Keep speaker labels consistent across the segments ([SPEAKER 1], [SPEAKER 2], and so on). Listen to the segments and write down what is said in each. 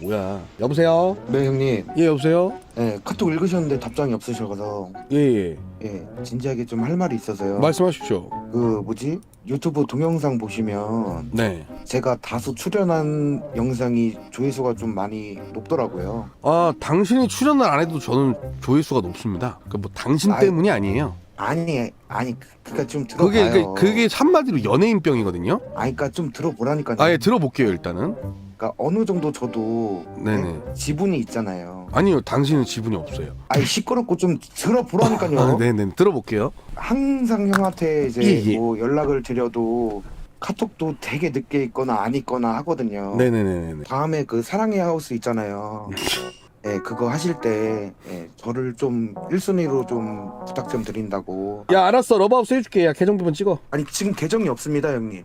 [SPEAKER 1] 뭐야. 여보세요?
[SPEAKER 2] 네 형님.
[SPEAKER 1] 예 여보세요?
[SPEAKER 2] 네, 카톡 읽으셨는데 답장이 없으셔서.
[SPEAKER 1] 예 예.
[SPEAKER 2] 예 진지하게 좀 할 말이 있어서요.
[SPEAKER 1] 말씀하십시오.
[SPEAKER 2] 그 뭐지? 유튜브 동영상 보시면
[SPEAKER 1] 네.
[SPEAKER 2] 제가 다수 출연한 영상이 조회수가 좀 많이 높더라고요.
[SPEAKER 1] 아 당신이 출연을 안 해도 저는 조회수가 높습니다. 그뭐 당신
[SPEAKER 2] 아이,
[SPEAKER 1] 때문이 아니에요.
[SPEAKER 2] 아니 아니 그- 그니까 좀
[SPEAKER 1] 그게
[SPEAKER 2] 들어봐요.
[SPEAKER 1] 그게, 그게 한마디로 연예인병이거든요?
[SPEAKER 2] 아니 그니까 좀 들어보라니까요.
[SPEAKER 1] 아예 들어볼게요 일단은
[SPEAKER 2] 그니까 어느 정도 저도
[SPEAKER 1] 네네.
[SPEAKER 2] 네, 지분이 있잖아요
[SPEAKER 1] 아니요 당신은 지분이 없어요
[SPEAKER 2] 아니 시끄럽고 좀 들어보라니까요
[SPEAKER 1] 아, 네네 들어볼게요
[SPEAKER 2] 항상 형한테 이제
[SPEAKER 1] 예, 예.
[SPEAKER 2] 뭐 연락을 드려도 카톡도 되게 늦게 있거나 안 있거나 하거든요.
[SPEAKER 1] 네네네네
[SPEAKER 2] 다음에 그 사랑의 하우스 있잖아요. 예, 그거 하실 때 예, 저를 좀 1순위로 좀 부탁 좀 드린다고.
[SPEAKER 1] 야 알았어 러브하우스 해줄게 야 계정 부분 찍어
[SPEAKER 2] 아니 지금 계정이 없습니다, 형님.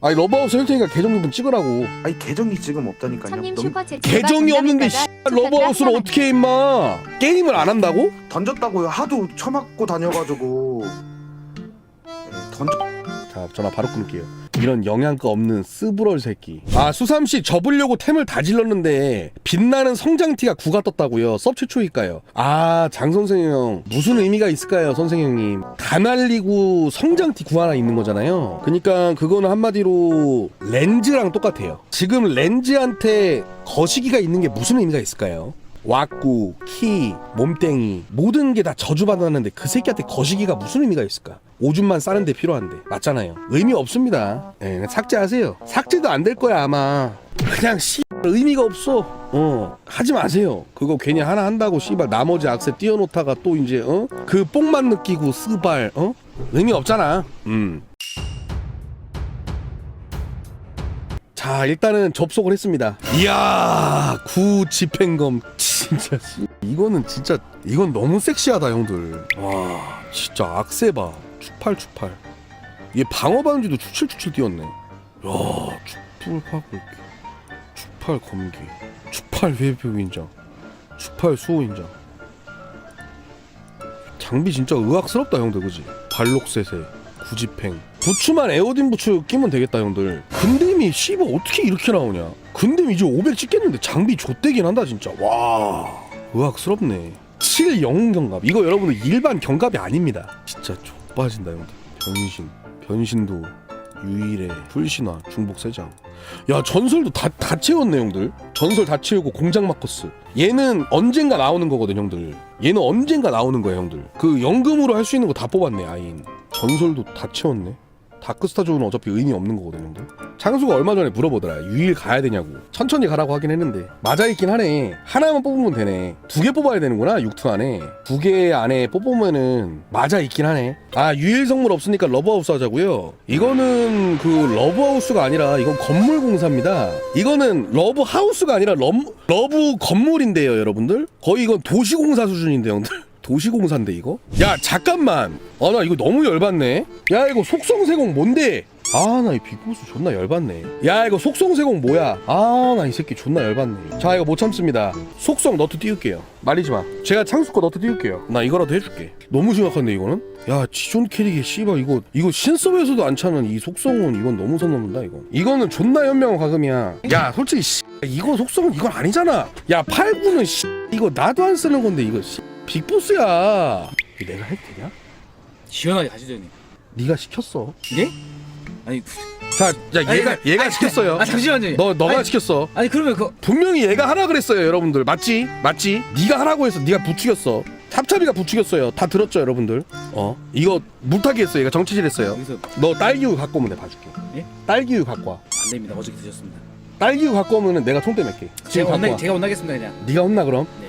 [SPEAKER 1] 아니 러브하우스 할 테니까 계정 부분 찍으라고
[SPEAKER 2] 아니 계정이 지금 없다니까요.
[SPEAKER 3] 천님
[SPEAKER 2] 너무
[SPEAKER 3] 슈퍼
[SPEAKER 1] 계정이 없는데 씨, 러브하우스를 어떻게 해 임마 게임을 안 한다고?
[SPEAKER 2] 던졌다고요. 하도 처맞고 다녀가지고. 예, 던져.
[SPEAKER 1] 자 전화 바로 끊을게요 이런 영양가 없는 스브럴 새끼. 아 수삼씨 접으려고 템을 다 질렀는데 빛나는 성장티가 구가 떴다고요. 섭 최초일까요? 아 장선생형 무슨 의미가 있을까요 선생형님? 다 날리고 성장티 구 하나 있는 거잖아요. 그니까 그거는 한마디로 렌즈랑 똑같아요. 지금 렌즈한테 거시기가 있는 게 무슨 의미가 있을까요? 왁구, 키, 몸땡이 모든 게 다 저주받았는데 그 새끼한테 거시기가 무슨 의미가 있을까? 오줌만 싸는데 필요한데 맞잖아요. 의미 없습니다. 예, 삭제하세요. 삭제도 안 될 거야 아마. 그냥 씨 의미가 없어. 어 하지 마세요. 그거 괜히 하나 한다고 씨발 나머지 악세 띄워놓다가 또 이제 어 그 뽕만 느끼고 스발 어 의미 없잖아. 음. 자 일단은 접속을 했습니다 이야 구 집행검 진짜 씨. 이거는 진짜 이건 너무 섹시하다 형들 와 진짜 악세 봐 추팔 추팔. 얘 방어 반지도 추칠 추칠 띄웠네. 야 추풀 파굴기 추팔 검기. 추팔 회표 인장 추팔 수호 인장 장비 진짜 의학스럽다 형들 그지? 발록세세 구지팽 부츠만 에어딘 부츠 끼면 되겠다 형들. 근댐이 씨발 어떻게 이렇게 나오냐? 근댐 이제 500 찍겠는데 장비 좆대긴 한다 진짜. 와 의학스럽네. 7 영웅 경갑. 이거 여러분들 일반 경갑이 아닙니다. 진짜 좆빠진다 형들. 변신 변신도 유일의 풀신화 중복 세장. 야 전설도 다, 다 채웠네 형들. 전설 다 채우고 공장 마커스. 얘는 언젠가 나오는 거거든 형들. 얘는 언젠가 나오는 거야 형들. 그 연금으로 할 수 있는 거 다 뽑았네 아인. 전설도 다 채웠네 다크스타즈는 어차피 의미 없는 거거든 형들. 창수가 얼마 전에 물어보더라. 유일 가야 되냐고. 천천히 가라고 하긴 했는데. 맞아 있긴 하네. 하나만 뽑으면 되네. 두 개 뽑아야 되는구나 6투 안에. 두 개 안에 뽑으면은 맞아 있긴 하네. 아 유일 성물 없으니까 러브하우스 하자고요? 이거는 그 러브하우스가 아니라 이건 건물 공사입니다. 이거는 러브하우스가 아니라 럼, 러브 건물인데요 여러분들. 거의 이건 도시공사 수준인데 형들 도시공사인데 이거? 야 잠깐만. 아 나 이거 너무 열받네. 야 이거 속성세공 뭔데? 아 나이 빅보스 존나 열받네. 야 이거 속성세공 뭐야? 아 나 이 새끼 존나 열받네. 자 이거 못 참습니다. 속성 너트 띄울게요. 말리지 마. 제가 창수 거 너트 띄울게요. 나 이거라도 해줄게. 너무 심각한데 이거는? 야 지존 캐릭에 씨발 이거 이거 신섭에서도 안 차는 이 속성은 이건 너무 선 넘는다 이거. 이거는 존나 현명한 과금이야. 야 솔직히 씨 이거 속성은 이건 아니잖아. 야 89는 씨 이거 나도 안 쓰는 건데 이거 씨 빅보스야. 내가 해도 되냐?
[SPEAKER 4] 시원하게 가시죠 형님
[SPEAKER 1] 네가 시켰어.
[SPEAKER 4] 네? 아니
[SPEAKER 1] 자, 자 얘가
[SPEAKER 4] 아니,
[SPEAKER 1] 얘가
[SPEAKER 4] 아니,
[SPEAKER 1] 시켰어요.
[SPEAKER 4] 아 잠시만요.
[SPEAKER 1] 너 너가
[SPEAKER 4] 아니,
[SPEAKER 1] 시켰어.
[SPEAKER 4] 아니 그러면 그
[SPEAKER 1] 분명히 얘가 하라 그랬어요 여러분들. 맞지? 맞지? 네가 하라고 해서 네가 부추겼어. 찹찹이가 부추겼어요. 다 들었죠 여러분들? 어? 이거 물타기 했어 얘가 정치질 했어요.
[SPEAKER 4] 여기서
[SPEAKER 1] 너 딸기우유 갖고 오면 내가 봐줄게.
[SPEAKER 4] 예?
[SPEAKER 1] 딸기우유 갖고 와.
[SPEAKER 4] 안 됩니다. 어저께 드셨습니다.
[SPEAKER 1] 딸기우유 갖고 오면은 내가 총대 맺게 지금
[SPEAKER 4] 제가
[SPEAKER 1] 갖고
[SPEAKER 4] 혼나
[SPEAKER 1] 와.
[SPEAKER 4] 제가 혼나겠습니다 그냥.
[SPEAKER 1] 네가 혼나 그럼?
[SPEAKER 4] 네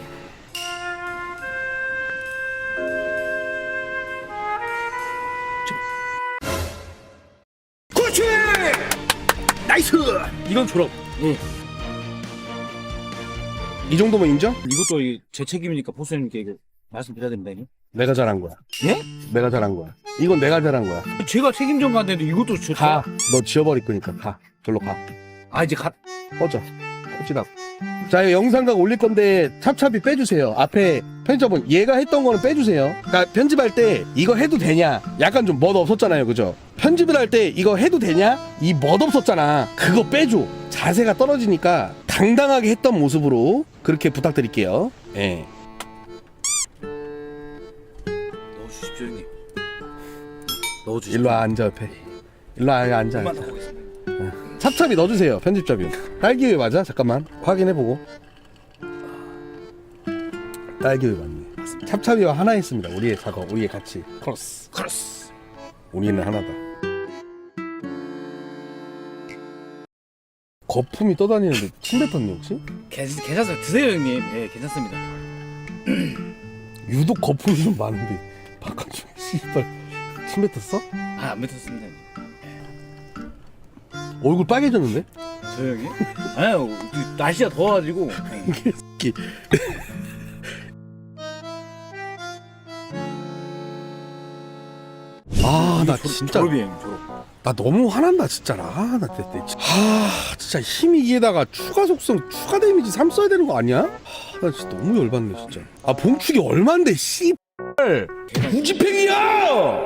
[SPEAKER 1] 이건 졸업.
[SPEAKER 4] 예.
[SPEAKER 1] 이 정도면 인정?
[SPEAKER 4] 이것도 이제 책임이니까 보수님께 이거 말씀드려야 됩니다 형님
[SPEAKER 1] 내가 잘한 거야.
[SPEAKER 4] 예?
[SPEAKER 1] 내가 잘한 거야. 이건 내가 잘한 거야.
[SPEAKER 4] 제가 책임 전가안 되는데 이것도 저
[SPEAKER 1] 가. 너 지워버릴 거니까 가. 절로 가.
[SPEAKER 4] 아 이제 가.
[SPEAKER 1] 꺼져. 꺼지라고. 자 이거 영상각 올릴 건데 찹찹이 빼주세요. 앞에 편집은 얘가 했던 거는 빼주세요 그러니까 편집할 때 이거 해도 되냐 약간 좀 멋 없었잖아요 그죠 편집을 할 때 이거 해도 되냐 이 멋 없었잖아 그거 빼줘 자세가 떨어지니까 다 당당하게 했던 모습으로 그렇게 부탁드릴게요. 예.
[SPEAKER 4] 넣어주십시오 형님. 넣어주십시오.
[SPEAKER 1] 일로 와, 앉아 옆에. 일로 와, 앉아.
[SPEAKER 4] 한번 더 보겠습니다.
[SPEAKER 1] 찹찹이 넣어주세요 편집자비 딸기우유 맞아? 잠깐만 확인해보고 딸기우유 맞네 찹찹이와 하나 했습니다 우리의 작업 우리의 같이 크로스
[SPEAKER 4] 크로스.
[SPEAKER 1] 우리는 하나다 거품이 떠다니는데 침 뱉었니 혹시?
[SPEAKER 4] 괜- 괜찮습니다. 드세요 형님. 예 괜찮습니다.
[SPEAKER 1] 유독 거품이 좀 많은데 바깥쪽에 씨발 침 뱉었어?
[SPEAKER 4] 아 안 뱉었습니다 형님.
[SPEAKER 1] 얼굴 빨개졌는데?
[SPEAKER 4] 저 형이? 아유 그 날씨가 더워가지고. 예.
[SPEAKER 1] 아나
[SPEAKER 4] 졸-
[SPEAKER 1] 진짜
[SPEAKER 4] 졸업이에요 졸업.
[SPEAKER 1] 나 너무 화난다 진짜라. 아, 나 때, 때. 아 진짜 힘이 기에다가 추가 속성 추가 데미지 3 써야 되는 거 아니야? 아, 나 진짜 너무 열받네 진짜. 아 봉축이 얼만데 씨발 구지팽이야!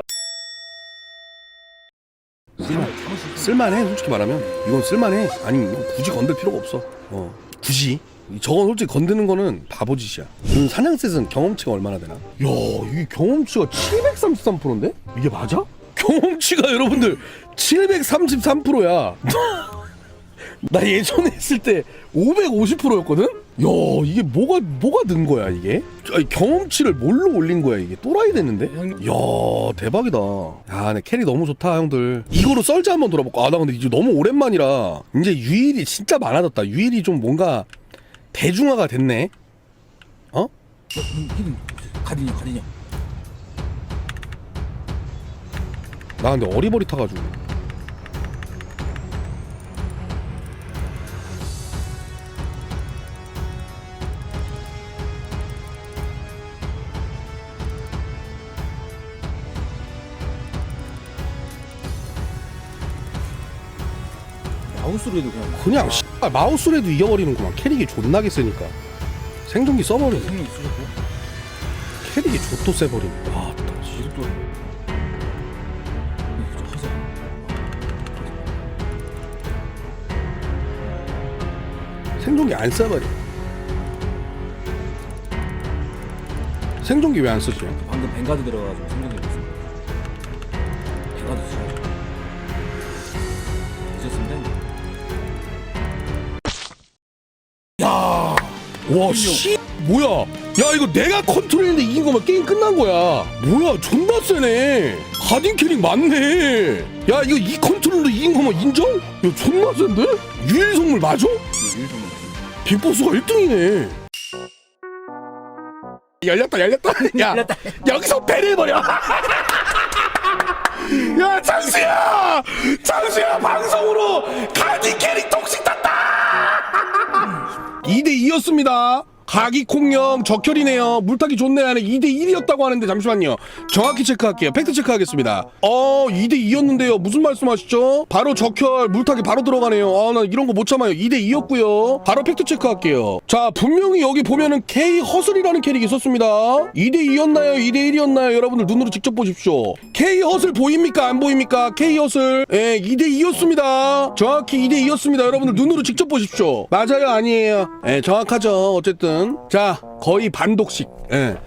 [SPEAKER 1] 쓸만해 솔직히 말하면. 이건 쓸만해. 아니 이거 굳이 건들 필요가 없어. 어 굳이 저건 솔직히 건드는 거는 바보짓이야 이 사냥셋은 경험치가 얼마나 되나 야 이 경험치가 733%인데? 이게 맞아? 경험치가 여러분들 733%야 나 예전에 했을 때 550%였거든? 야 이게 뭐가 뭐가 는 거야 이게? 아니, 경험치를 뭘로 올린 거야 이게 또라이 됐는데? 야 대박이다 야, 내 캐리 너무 좋다 형들 이거로 썰지 한번 돌아볼까? 아 나 근데 이제 너무 오랜만이라 이제 유일이 진짜 많아졌다 유일이 좀 뭔가 대중화가 됐네 어?
[SPEAKER 4] 가든요 가든요.
[SPEAKER 1] 나 근데 어리버리 타가지고
[SPEAKER 4] 마우스로도 그냥
[SPEAKER 1] 그냥 씨발 마우스라도 이겨버리는구만 캐릭이 존나게 세니까 생존기 써버리네
[SPEAKER 4] 생명 쓰셨고
[SPEAKER 1] 캐릭이 좆도 세버리네 진짜
[SPEAKER 4] 이것도. 이거 좀 하세요.
[SPEAKER 1] 생존기 안 써버려 생존기 왜 안 쓰지?
[SPEAKER 4] 방금 뱅가드 들어가가지고 생각이 없습니다. 뱅가드 쓰셔
[SPEAKER 1] 와, 씨, 뭐야? 야, 이거 내가 컨트롤했는데 이긴 거면 게임 끝난 거야. 뭐야, 존나 세네. 가딘 캐릭 맞네. 야, 이거 이 컨트롤로 이긴 거면 인정? 야, 존나 센데? 유일 선물 맞아? 빅보스가 1등이네. 열렸다, 열렸다. 야,
[SPEAKER 4] 열렸다.
[SPEAKER 1] 여기서 배려해버려. 야, 장수야! 장수야, 방송으로 가딘 캐릭 독식 탔다! 2대 2였습니다. 가기콩령 적혈이네요. 물타기 좋네 하는 2대 1이었다고 하는데 잠시만요. 정확히 체크할게요. 팩트 체크하겠습니다. 어, 2대 2였는데요. 무슨 말씀하시죠? 바로 적혈, 물타기 바로 들어가네요. 아, 나 이런 거 못 참아요. 2대 2였고요. 바로 팩트 체크할게요. 자, 분명히 여기 보면은 K 허슬이라는 캐릭이 있었습니다. 2대 2였나요? 2대 1이었나요? 여러분들 눈으로 직접 보십시오. K 허슬 보입니까? 안 보입니까? K 허슬. 예, 2대 2였습니다. 정확히 2대 2였습니다. 여러분들 눈으로 직접 보십시오. 맞아요? 아니에요? 예, 정확하죠. 어쨌든. 자, 거의 반독식. 예.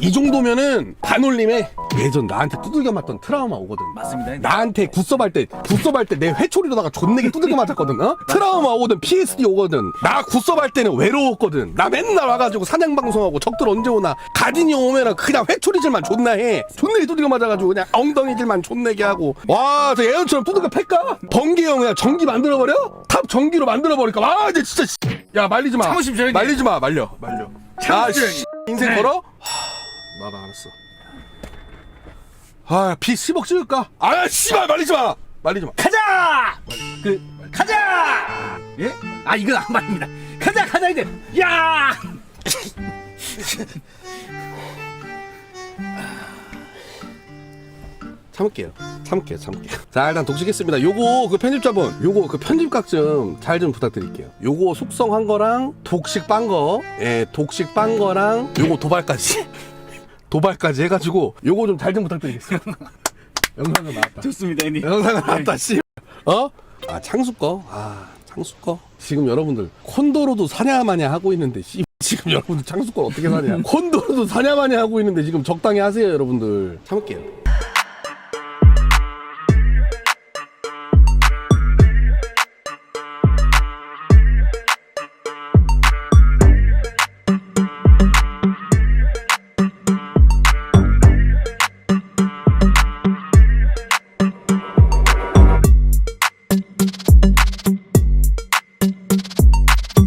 [SPEAKER 1] 이 정도면은 반올림에 예전 나한테 두들겨 맞던 트라우마 오거든.
[SPEAKER 4] 맞습니다.
[SPEAKER 1] 나한테 굿섭 할 때, 굿섭 할 때 내 회초리로다가 존내게 두들겨 맞았거든, 어? 트라우마 오거든, PSD 오거든. 나 굿섭 할 때는 외로웠거든. 나 맨날 와가지고 사냥 방송하고 적들 언제 오나. 가딘이 오면은 그냥 회초리질만 존나 해. 존내게 두들겨 맞아가지고 그냥 엉덩이질만 존내게 하고. 와, 저 예전처럼 두들겨 팰까? 번개형 그냥 전기 만들어버려? 탑 전기로 만들어 버릴까? 와, 이제 진짜, 씨. 야, 말리지 마.
[SPEAKER 4] 참으십시오, 형님.
[SPEAKER 1] 말리지 마, 말려, 말려. 아,
[SPEAKER 4] 참으십시오,
[SPEAKER 1] 씨. 인생
[SPEAKER 4] 네.
[SPEAKER 1] 걸어? 나나 알았어. 아, 피 10억 찍을까? 아, 씨발 말리지 마. 말리지 마.
[SPEAKER 4] 가자! 그 가자! 예? 아 이건 안 말입니다. 가자 가자 이제. 야!
[SPEAKER 1] 참을게요. 참을게요. 참을게요. 자, 일단 독식했습니다. 요거 그 편집자분, 요거 그 편집각 좀 잘 좀 부탁드릴게요. 요거 숙성한 거랑 독식 빤 거, 예, 독식 빤 거랑 요거 도발까지. 도발까지 해가지고 요거 좀 잘 좀 부탁드리겠습니다. 영상은 나왔다.
[SPEAKER 4] 좋습니다 형님.
[SPEAKER 1] 영상은 나왔다, 씨. 어? 아, 창수 거? 아, 창수 창수거 지금 여러분들 콘도로도 사냐 마냐 하고 있는데 씨 지금 여러분들 창수권 어떻게 사냐 콘도로도 사냐 마냐 하고 있는데 지금 적당히 하세요 여러분들 참을게요